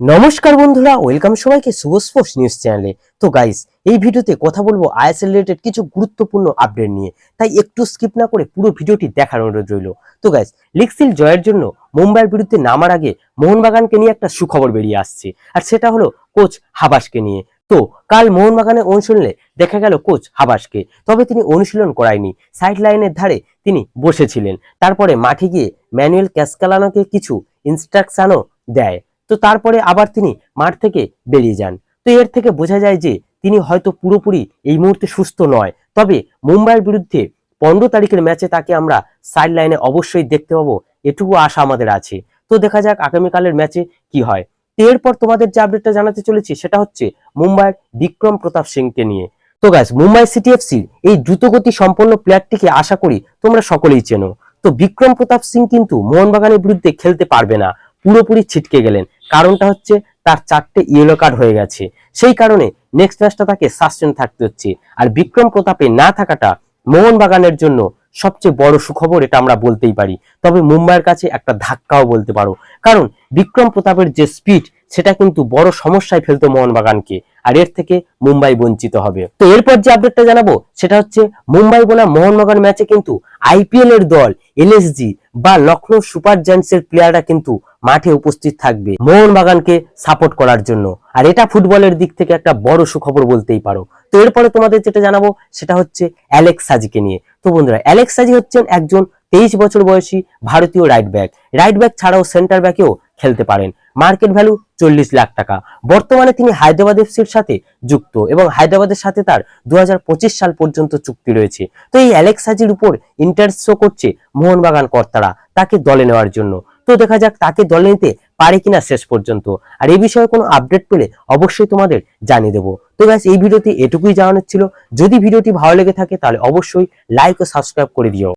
নমস্কার বন্ধুরা, ওয়েলকাম সবাইকে শুভ স্পোর্টস নিউজ চ্যানেলে। তো গাইস এই ভিডিওতে কথা বলব আইএসএল রিলেটেড কিছু গুরুত্বপূর্ণ আপডেট নিয়ে। তাই একটু স্কিপ না করে পুরো ভিডিওটি দেখার অনুরোধ রইল। তো গাইস লিগসিল জয়ের জন্য মুম্বাইয়ের বিরুদ্ধে নামার আগে মোহনবাগানকে নিয়ে একটা সুখবর বেরিয়ে আসছে। আর সেটা হলো কোচ হাবাসকে নিয়ে। তো কাল মোহনবাগানে অনুশীলনে দেখা গেল কোচ হাবাসকে। তবে তিনি অনুশীলন করায়নি। সাইড লাইনের ধারে তিনি বসেছিলেন। তারপরে মাঠে গিয়ে ম্যানুয়েল ক্যাসকালানোকে কিছু ইনস্ট্রাকশনও দেয়। তো তারপরে আবার তিনি মাঠ থেকে বেরিয়ে যান। তো এর থেকে বোঝা যায় যে তিনি হয়তো পুরোপুরি এই মুহূর্তে সুস্থ নয়। তবে মুম্বাইয়ের বিরুদ্ধে পনেরো তারিখের ম্যাচে তাকে আমরা সাইড লাইনে অবশ্যই দেখতে পাবো। এটুকু আশা আমাদের আছে। তো দেখা যাক আগামীকালের ম্যাচে কি হয়। তো এরপর তোমাদের যে আপডেটটা জানাতে চলেছি, সেটা হচ্ছে মুম্বাইয়ের বিক্রম প্রতাপ সিংকে নিয়ে। তো গাছ মুম্বাই সিটি এফসির এই দ্রুতগতি সম্পন্ন প্লেয়ারটিকে আশা করি তোমরা সকলেই চেনো। তো বিক্রম প্রতাপ সিং কিন্তু মোহনবাগানের বিরুদ্ধে খেলতে পারবে না। পুরোপুরি ছিটকে গেলেন। কারণটা হচ্ছে তার চারটে ইয়েলো কার্ড হয়ে গেছে। সেই কারণে নেক্সট ম্যাচটা তাকে সাসপেন্ড থাকতে হচ্ছে। আর বিক্রম প্রতাপে না থাকাটা মোহনবাগানের জন্য সবচেয়ে বড় সুখবর এটা আমরা বলতেই পারি। তবে মুম্বাইয়ের কাছে একটা ধাক্কাও বলতে পারো। কারণ বিক্রম প্রতাপের যে স্পিড সেটা কিন্তু বড় সমস্যায় ফেলতো মোহনবাগানকে। আর এর থেকে মুম্বাই বঞ্চিত হবে। তো এরপর যে আপডেটটা জানাব, সেটা হচ্ছে মুম্বাই বনাম মোহনবাগান ম্যাচে কিন্তু আইপিএল এর দল এলএসজি বা লখনৌ সুপার জায়ান্টস এর প্লেয়াররা কিন্তু মাঠে উপস্থিত থাকবে মোহনবাগানকে সাপোর্ট করার জন্য। আর এটা ফুটবলের দিক থেকে একটা বড় সুখবর বলতেই পারো। তো এরপরে তোমাদের যেটা জানাব, সেটা হচ্ছে অ্যালেক্স সাজিকে নিয়ে। তো বন্ধুরা, অ্যালেক্স সাজি হচ্ছেন একজন তেইশ বছর বয়সী ভারতীয় রাইট ব্যাক রাইট ব্যাক ছাড়াও সেন্টার ব্যাকেও খেলতে পারেন। মার্কেট ভ্যালু চল্লিশ লাখ টাকা। বর্তমানে তিনি হায়দ্রাবাদ এফসির সাথে যুক্ত এবং হায়দ্রাবাদের সাথে তার দু হাজার পঁচিশ সাল পর্যন্ত চুক্তি রয়েছে। তো এই অ্যালেক্স সাজির উপর ইন্টারেস্ট শো করছে মোহনবাগান কর্তারা, তাকে দলে নেওয়ার জন্য। তো দেখা যাক তাকে দলে নিতে পারে কিনা শেষ পর্যন্ত। আর এই বিষয়ে কোনো আপডেট পেলে অবশ্যই তোমাদের জানিয়ে দেবো। তো ব্যাস এই ভিডিওতে এটুকুই জানানোর ছিল। যদি ভিডিওটি ভালো লেগে থাকে তাহলে অবশ্যই লাইক ও সাবস্ক্রাইব করে দিও।